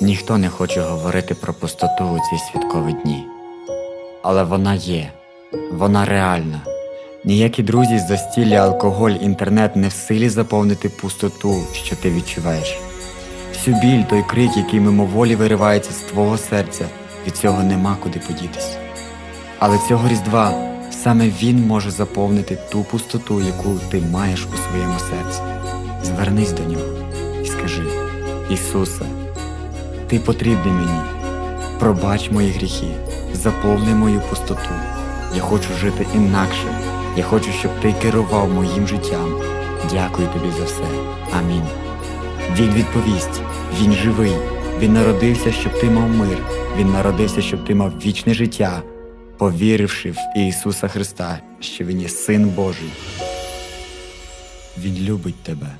Ніхто не хоче говорити про пустоту у ці святкові дні. Але вона є, вона реальна. Ніякі друзі застілля, алкоголь, інтернет не в силі заповнити пустоту, що ти відчуваєш. Всю біль, той крик, який мимоволі виривається з твого серця, від цього нема куди подітись. Але цього Різдва саме Він може заповнити ту пустоту, яку ти маєш у своєму серці. Звернись до нього і скажи: Ісусе, Ти потрібний мені. Пробач мої гріхи, заповни мою пустоту. Я хочу жити інакше. Я хочу, щоб ти керував моїм життям. Дякую тобі за все. Амінь. Він відповість: Він живий. Він народився, щоб ти мав мир. Він народився, щоб ти мав вічне життя, повіривши в Ісуса Христа, що Він є Син Божий. Він любить тебе.